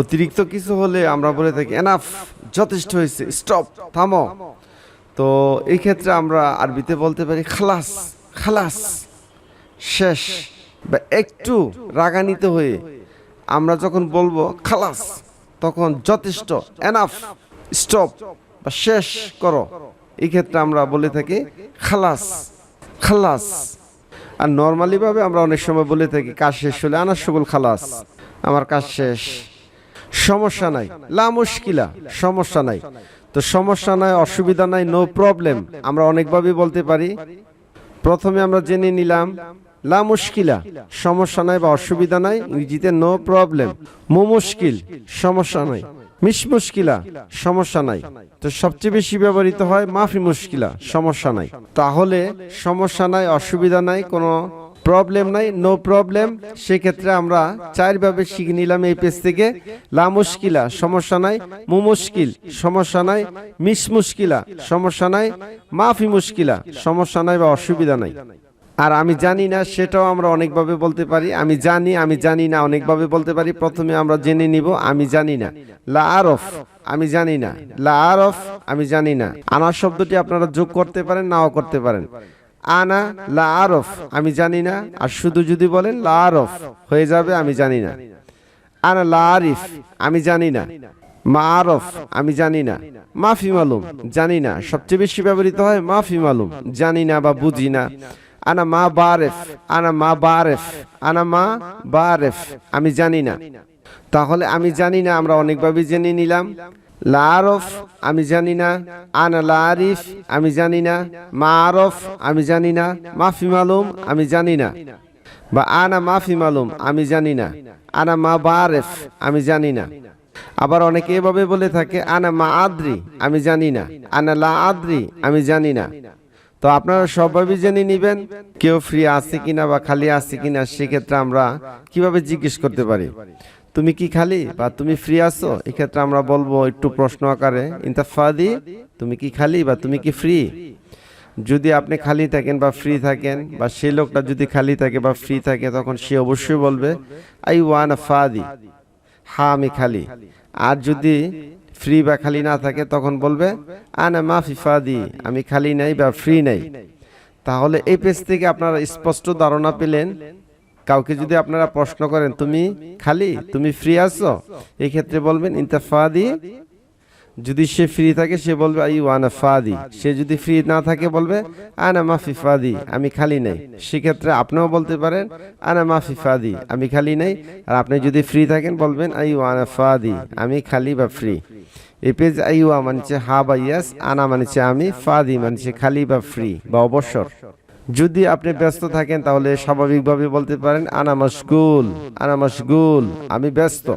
অতিরিক্ত কিছু হলে আমরা বলে থাকি এনাফ যথেষ্ট হয়েছে স্টপ থামো। তো এই ক্ষেত্রে আমরা আরবিতে বলতে পারি, খালাস খালাস, শেষ। বা একটু রাগান্বিত হয়ে আমরা যখন বলব, খালাস, তখন যথেষ্ট এনাফ স্টপ বা শেষ করো। এই ক্ষেত্রে আমরা বলে থাকি, খালাস খালাস। আর নর্মালি ভাবে আমরা অনেক সময় বলে থাকি, কাজ শেষ হলে আনার সবল খালাস। আমার কাজ শেষ। সমস্যা নাই। লা মুশকিলা, সমস্যা নাই। তো সমস্যা নাই, অসুবিধা নাই নো প্রবলেম আমরা অনেকভাবে বলতে পারি। প্রথমে আমরা জেনে নিলাম, লা মুশকিলা, সমস্যা নাই বা অসুবিধা নাই, ইংরেজিতে নো প্রবলেম মু মুশকিল, সমস্যা নাই। মিস মুশকিলা, সমস্যা নাই। তো সবচেয়ে বেশি ব্যবহৃত হয় মাফি মুশকিলা, সমস্যা নাই। তাহলে সমস্যা নাই, অসুবিধা নাই, কোনো প্রবলেম নাই নো প্রবলেম সেক্ষেত্রে আমরা চারভাবে শিখে নিলাম এই পেজ থেকে। লা মুশকিলা, সমস্যা নাই। মু মুশকিল, সমস্যা নাই। মিস মুশকিলা, সমস্যা নাই। মাফি মুশকিলা, সমস্যা নাই বা অসুবিধা নাই। আর আমি জানি না, সেটাও আমরা অনেকভাবে বলতে পারি। আমি জানি আমি জানি না, অনেকভাবে বলতে পারি। প্রথমে আমরা জেনে নিব, আমি জানি না। লা আরফ, আমি জানি না। লা আরফ, আমি জানি না। আনার শব্দটি আপনারা যোগ করতে পারেন, নাও করতে পারেন। আনা লা আরফ। আমি জানি না, আর শুধু যদি বলেন লা আরফ, হয়ে যাবে, আমি জানি না। আনা লা আরিফ, আমি জানি না। মা আরফ, আমি জানি না। মাফি মালুম, জানি না। সবচেয়ে বেশি ব্যবহৃত হয় মাফি মালুম, জানি না বা বুঝি না। আনা মা বারেফ, আনা মা বারেফ, আনা মা বারেফ, আমি জানি না। তাহলে আমি জানি না, আমরা অনেকভাবে জেনে নিলাম। লারফ, আমি জানি না। আনা লারিফ, আমি জানি না। মা আরফ আমি জানি না। মাফি মালুম, আমি জানি না। বা আনা মাফি মালুম, আমি জানি না। আনা মা বারেফ, আমি জানি না। আবার অনেকে এভাবে বলে থাকে, আনা মা আদ্রি, আমি জানি না। আনা লা আদ্রি, আমি জানি না। তো আপনারা সবাই জেনে নিবেন, কেউ ফ্রি আছে কিনা বা খালি আছে কিনা, সেক্ষেত্রে আমরা কীভাবে জিজ্ঞেস করতে পারি? তুমি কি খালি বা তুমি ফ্রি আছো? এক্ষেত্রে আমরা বলব একটু প্রশ্ন আকারে, ইন্তাফাদি, তুমি কি খালি বা তুমি কি ফ্রি যদি আপনি খালি থাকেন বা ফ্রি থাকেন, বা সেই লোকটা যদি খালি থাকে বা ফ্রি থাকে, তখন সে অবশ্যই বলবে, আই ওয়ান ফাদি, হা, আমি খালি। আর যদি ফ্রি বা খালি না থাকে, তখন বলবে, আনা মাফি ফাদি, আমি খালি নাই বা ফ্রি নাই। তাহলে এই পেজ থেকে আপনারা স্পষ্ট ধারণা পেলেন কাউকে যদি আপনারা প্রশ্ন করেন, তুমি খালি? তুমি ফ্রি আছো? এই ক্ষেত্রে বলবেন ইন্তাফাদি যদি সে ফ্রি থাকে, সে বলবে, আই ওয়ানা ফাদি। সে যদি ফ্রি না থাকে, বলবে, আনা মাফি ফাদি, আমি খালি নাই। সেক্ষেত্রে আপনিও বলতে পারেন, আনা মাফি ফাদি, আমি খালি নাই। আর আপনি যদি ফ্রি থাকেন, বলবেন, আই ওয়ানা ফাদি, আমি খালি বা ফ্রি এই পেজ আইওয়া মানছে হা বা ইয়াস, আনা মানছে আমি, ফাদি মানছে খালি বা ফ্রি বা অবসর। যদি আপনি ব্যস্ত থাকেন, তাহলে স্বাভাবিকভাবে বলতে পারেন, আনা মশগুল আনা মশগুল, আমি ব্যস্ত।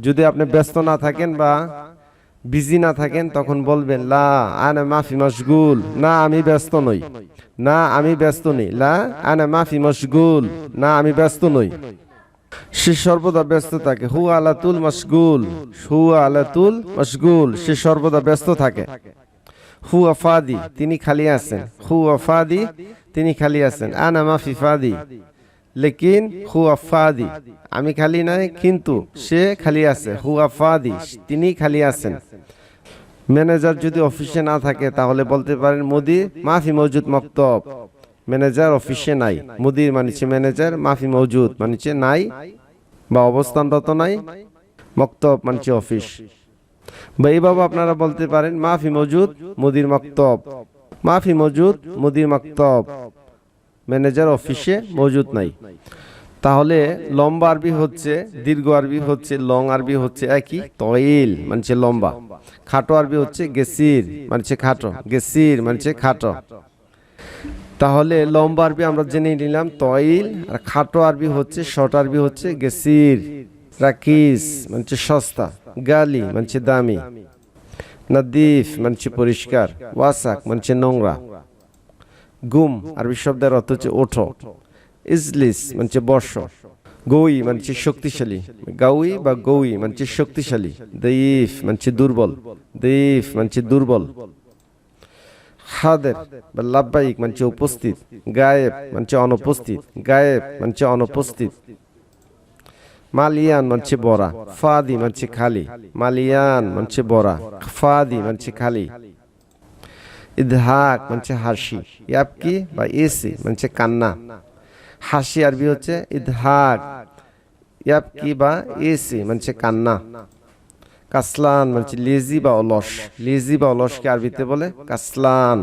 যদি আপনি ব্যস্ত না থাকেন বা বিজি না থাকেন, তখন বলবেন, লা, আনা মাফি মশগুল। না, আমি ব্যস্ত নই। না, আমি ব্যস্ত নই। লা, আনা মাফি মশগুল। না, আমি ব্যস্ত নই। সে সর্বদা ব্যস্ত থাকে। হু আলাতুল মশগুল। হু আলাতুল মশগুল। সে সর্বদা ব্যস্ত থাকে। হু আফাদি, তিনি খালি আছেন। হু আফাদি তিনি খালি আছেন। আনা মাফি ফাদি। লেকিন হু আফাদি আমি খালি নাই, কিন্তু সে খালি আছে। হু তিনি খালি আছেন। ম্যানেজার যদি অফিসে না থাকে, তাহলে বলতে পারেন, মোদি, মাফি মজুদ মক্তব। ম্যানেজার অফিসে নাই। মুদির মানিছে ম্যানেজার, মাফি মজুদ মানিছে নাই বা অবস্থানরত নাই। মক্তব মানছে অফিস। বা এইভাবে আপনারা বলতে পারেন, মাফি মজুদ মুদির মক্তব। মাফি মজুদ, মুদির মক্তব। ম্যানেজার অফিসে মজুদ নাই। তাহলে লম্বা আরবি হচ্ছে, দীর্ঘ আরবি হচ্ছে লং আরবি হচ্ছে একই তইল মানছে লম্বা। খাটো আরবি হচ্ছে গেসির মানছে খাটো। গেসির মানছে খাটো। তাহলে লম্বা আরবি আমরা জেনে নিলাম, তইল, আর খাটো আরবি হচ্ছে, শর্ট আরবি হচ্ছে গেসির, রাকিস মানছে সস্তা, গালি মানছে দামি। নাদিফ, মানছে পরিষ্কার। ওয়াসাক, মানছে নোংরা। গুম, আরবি শব্দের অর্থ হচ্ছে ওঠো। ইজলিস, মানছে বর্ষ। গৌই, মানছে শক্তিশালী। গাউই বা গৌই, মানছে শক্তিশালী। দইফ, মানছে দুর্বল। দইফ, মানছে দুর্বল। হাদের বা লাভবাহিক, মানছে উপস্থিত। গায়েব, মানছে অনুপস্থিত। গায়েব, মানছে অনুপস্থিত। মালিয়ান মানছে বড়া ফাদি মানছে খালি মালিয়ান মানছে বড়া ফাদি মানছে খালি ইদহাক মানছে হাসি ইয়াবকি বা এসি মানছে কান্না হাসি আরবি হচ্ছে ইদহাক ইয়াবকি বা এসি মানছে কান্না কাসলান মানছে লেজি বা অলস লেজি বা অলসকে আরবিতে বলে কাসলান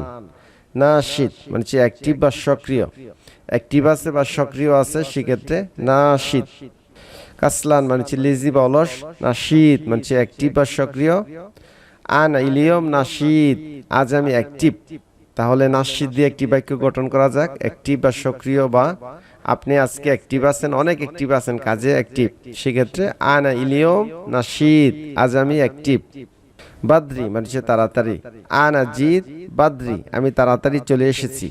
নাশিদ মানছে অ্যাক্টিভ বা সক্রিয় অ্যাক্টিভ আছে বা সক্রিয় আছে সেক্ষেত্রে নাশিদ কাসলান মানছে লেজি বা অলস নাশিদ মানছে অ্যাক্টিভ বা সক্রিয়। আন ইলিয়ম নাশিদ আজ আমি অ্যাক্টিভ তাহলে নাশিদ দিয়ে একটি বাক্য গঠন করা যাক অ্যাক্টিভ বা সক্রিয় বা আপনি আজকে অ্যাক্টিভ আছেন, অনেক অ্যাক্টিভ আছেন, কাজে অ্যাক্টিভ সেক্ষেত্রে আনা ইলিয়ম নাশিদ আজ আমি অ্যাক্টিভ বাদ্রি মানে হচ্ছে তাড়াতাড়ি। আনা জিদ, বাদ্রি, আমি তাড়াতাড়ি চলে এসেছি।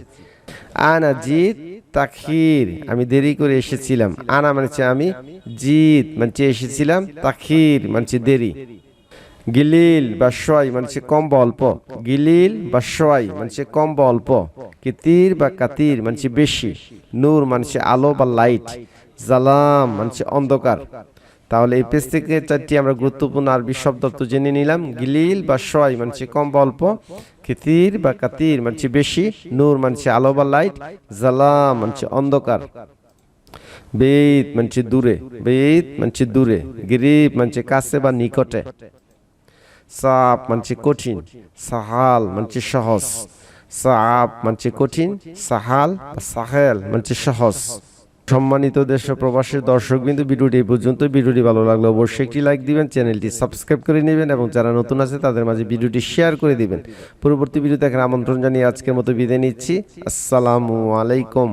আনা জিদ তাখির আমি দেরি করে এসেছিলাম। আনা মানে আমি জিত মানে এসেছিলাম তাখির মানছি দেরি। গিলিল বা সোয়াই মানছে কম বা অল্প। গিলিল বা সোয়াই মানছে কম বা অল্প। কিতির বা কাতির মানছে বেশি। নূর মানছে আলো বা লাইট। জালাম মানছে অন্ধকার। তাহলে এই পেজ থেকে চারটি আমরা গুরুত্বপূর্ণ আরবি শব্দ তো জেনে নিলাম। গিলিল বা সয় মানে কম বা অল্প। কিতির বা কাতির মানে বেশি। নূর মানে আলো বা লাইট। জালাম মানে অন্ধকার। বেদ মানে দূরে। বেদ মানে দূরে। গরিব মানে কাছে বা নিকটে। সাপ মানছে কঠিন। সাহাল মানছে সহজ। সাপ মানছে কঠিন। সাহাল সাহেল মানছে সহজ। সম্মানিত দেশ প্রবাসের দর্শক বিন্দু, ভিডিওটি এই পর্যন্ত। ভিডিওটি ভালো লাগলে অবশ্যই একটি লাইক দিবেন, চ্যানেলটি সাবস্ক্রাইব করে নেবেন এবং যারা নতুন আছে, তাদের মাঝে ভিডিওটি শেয়ার করে দিবেন। পরবর্তী ভিডিও দেখার আমন্ত্রণ জানিয়ে আজকের মতো বিদায় নিচ্ছি। আসসালামু আলাইকুম।